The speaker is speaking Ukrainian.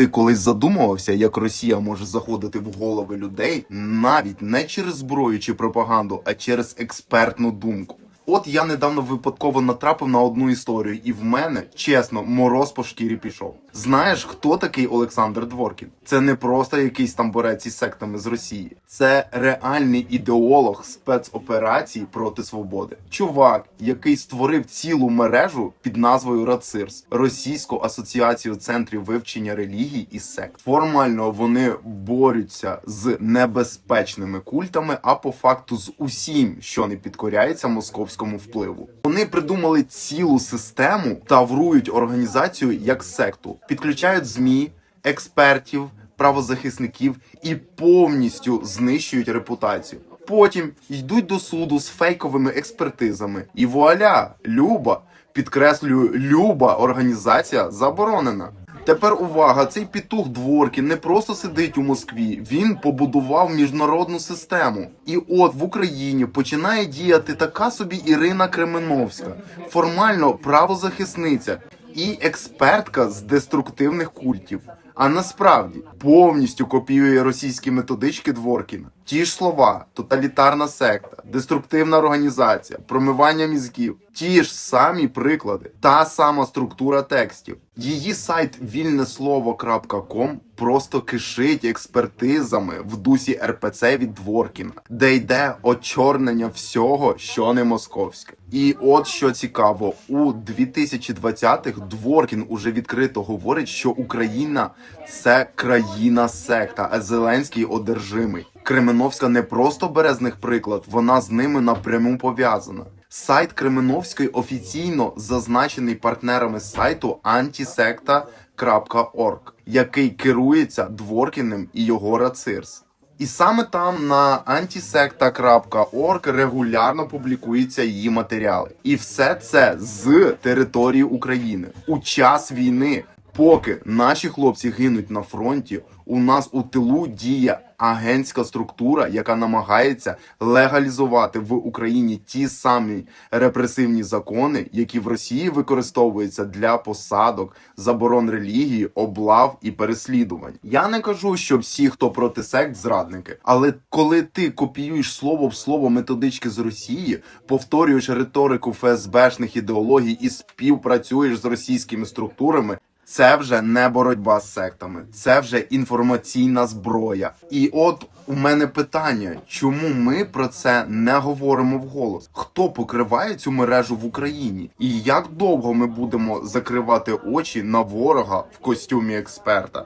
Ти колись задумувався, як Росія може заходити в голови людей навіть не через зброю чи пропаганду, а через експертну думку. От я недавно випадково натрапив на одну історію, і в мене, чесно, мороз по шкірі пішов. Знаєш, хто такий Олександр Дворкін? Це не просто якийсь там борець із сектами з Росії, це реальний ідеолог спецоперацій проти свободи. Чувак, який створив цілу мережу під назвою РАЦИРС Російську асоціацію центрів вивчення релігій і сект. Формально вони борються з небезпечними культами, а по факту з усім, що не підкоряється московському впливу. Вони придумали цілу систему та врують організацію як секту, підключають змі, експертів, правозахисників і повністю знищують репутацію. Потім йдуть до суду з фейковими експертизами. І вуаля, люба, підкреслюю, люба організація заборонена. Тепер увага, цей петух дворки не просто сидить у Москві, він побудував міжнародну систему. І от в Україні починає діяти така собі Ірина Кременовська, формально правозахисниця і експертка з деструктивних культів. А насправді повністю копіює російські методички Дворкіна. Ті ж слова, тоталітарна секта, деструктивна організація, промивання мізків, ті ж самі приклади, та сама структура текстів. Її сайт вільнеслово.ком просто кишить експертизами в дусі РПЦ від Дворкіна, де йде очорнення всього, що не московське. І от що цікаво, у 2020-х Дворкін уже відкрито говорить, що Україна це країна секта, а Зеленський одержимий. Кременовська не просто бере з них приклад, вона з ними напряму пов'язана. Сайт Кременовської офіційно зазначений партнерами сайту antisecta.org, який керується Дворкіним і його Рацирс. І саме там на antisecta.org регулярно публікуються її матеріали. І все це з території України у час війни. Поки наші хлопці гинуть на фронті, у нас у тилу діє агентська структура, яка намагається легалізувати в Україні ті самі репресивні закони, які в Росії використовуються для посадок, заборон релігії, облав і переслідувань. Я не кажу, що всі, хто проти сект, зрадники, але коли ти копіюєш слово в слово методички з Росії, повторюєш риторику ФСБшних ідеологій і співпрацюєш з російськими структурами. Це вже не боротьба з сектами, це вже інформаційна зброя. І от у мене питання: чому ми про це не говоримо вголос? Хто покриває цю мережу в Україні? І як довго ми будемо закривати очі на ворога в костюмі експерта?